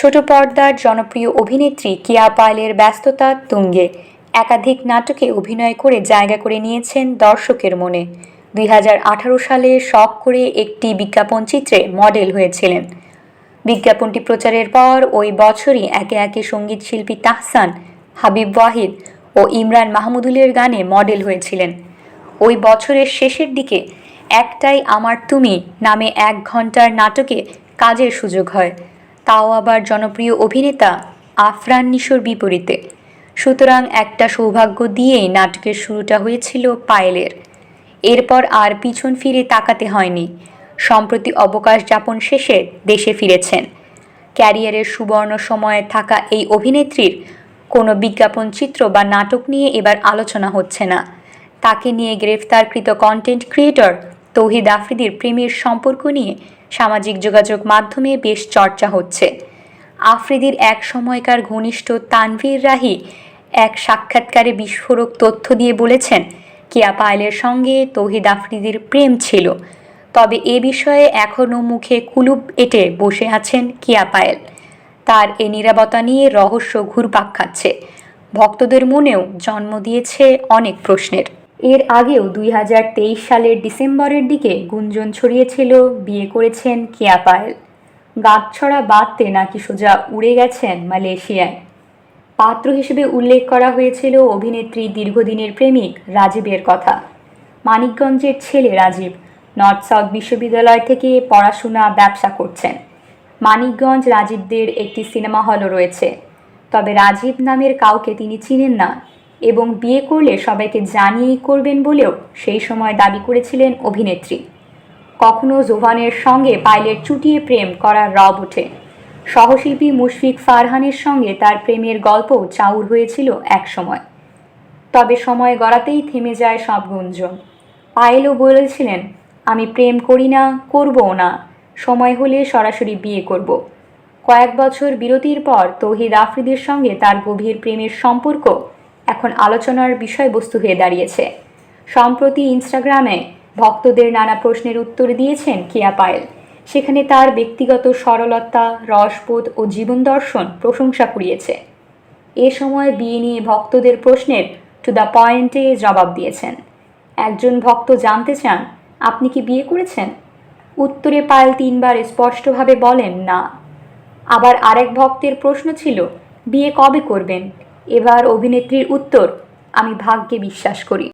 ছোট পর্দার জনপ্রিয় অভিনেত্রী কিয়া পায়েলের ব্যস্ততা তুঙ্গে। একাধিক নাটকে অভিনয় করে জায়গা করে নিয়েছেন দর্শকের মনে। দুই হাজার আঠারো সালে শখ করে একটি বিজ্ঞাপন চিত্রে মডেল হয়েছিলেন। বিজ্ঞাপনটি প্রচারের পর ওই বছরই একে একে সংগীত শিল্পী তাহসান, হাবিব ওয়াহিদ ও ইমরান মাহমুদুলের গানে মডেল হয়েছিলেন। ওই বছরের শেষের দিকে একটাই আমার তুমি নামে এক ঘণ্টার নাটকে কাজের সুযোগ হয়। তাও আবার জনপ্রিয় অভিনেতা আফরান নিশোর বিপরীতে। সুতরাং একটা সৌভাগ্য দিয়েই নাটকের শুরুটা হয়েছিল পায়েলের। এরপর আর পিছন ফিরে তাকাতে হয়নি। সম্প্রতি অবকাশ যাপন শেষে দেশে ফিরেছেন। ক্যারিয়ারের সুবর্ণ সময়ে থাকা এই অভিনেত্রীর কোনো বিজ্ঞাপন চিত্র বা নাটক নিয়ে এবার আলোচনা হচ্ছে না। তাকে নিয়ে গ্রেফতারকৃত কন্টেন্ট ক্রিয়েটর তৌহিদ আফ্রিদির প্রেমের সম্পর্ক নিয়ে সামাজিক যোগাযোগ মাধ্যমে বেশ চর্চা হচ্ছে। আফ্রিদির এক সময়কার ঘনিষ্ঠ তানভীর রাহি এক সাক্ষাৎকারে বিস্ফোরক তথ্য দিয়ে বলেছেন, কিয়া পায়েলের সঙ্গে তৌহিদ আফ্রিদির প্রেম ছিল। তবে এ বিষয়ে এখনও মুখে কুলুপ এঁটে বসে আছেন কিয়া পায়েল। তার এ নিরাপত্তা নিয়ে রহস্য ঘুরপাক খাচ্ছে। ভক্তদের মনেও জন্ম দিয়েছে অনেক প্রশ্নের। এর আগেও দুই হাজার তেইশ সালের ডিসেম্বরের দিকে গুঞ্জন ছড়িয়েছিল, বিয়ে করেছেন কেয়া পায়েল। গাঁটছড়া বাঁধতে নাকি সোজা উড়ে গেছেন মালয়েশিয়ায়। পাত্র হিসেবে উল্লেখ করা হয়েছিল অভিনেত্রী দীর্ঘদিনের প্রেমিক রাজীবের কথা। মানিকগঞ্জের ছেলে রাজীব নর্থ সাউথ বিশ্ববিদ্যালয় থেকে পড়াশোনা, ব্যবসা করছেন। মানিকগঞ্জ রাজীবদের একটি সিনেমা হলও রয়েছে। তবে রাজীব নামের কাউকে তিনি চিনেন না। এবং বিয়ে করলে সবাইকে জানিয়েই করবেন বলেও সেই সময় দাবি করেছিলেন অভিনেত্রী। কখনো জোভানের সঙ্গে পাইলের চুটিয়ে প্রেম করার রব ওঠে। সহশিল্পী মুশফিক ফারহানের সঙ্গে তার প্রেমের গল্পও চাউর হয়েছিল একসময়। তবে সময় গড়াতেই থেমে যায় সব গুঞ্জন। পায়েলও বলেছিলেন, আমি প্রেম করি না, করবও না। সময় হলে সরাসরি বিয়ে করব। কয়েক বছর বিরতির পর তৌহিদ আফ্রিদের সঙ্গে তার গভীর প্রেমের সম্পর্ক এখন আলোচনার বিষয়বস্তু হয়ে দাঁড়িয়েছে। সম্প্রতি ইনস্টাগ্রামে ভক্তদের নানা প্রশ্নের উত্তর দিয়েছেন কিয়া পায়েল। সেখানে তার ব্যক্তিগত সরলতা, রসবোধ ও জীবন দর্শন প্রশংসা কুড়িয়েছে। এ সময় বিয়ে নিয়ে ভক্তদের প্রশ্নের টু দ্য পয়েন্টে জবাব দিয়েছেন। একজন ভক্ত জানতে চান, আপনি কি বিয়ে করেছেন? উত্তরে পায়েল তিনবার স্পষ্টভাবে বলেন, না। আবার আরেক ভক্তের প্রশ্ন ছিল, বিয়ে কবে করবেন? এবার অভিনেত্রীর উত্তর আমি ভাগ্যে বিশ্বাস করি।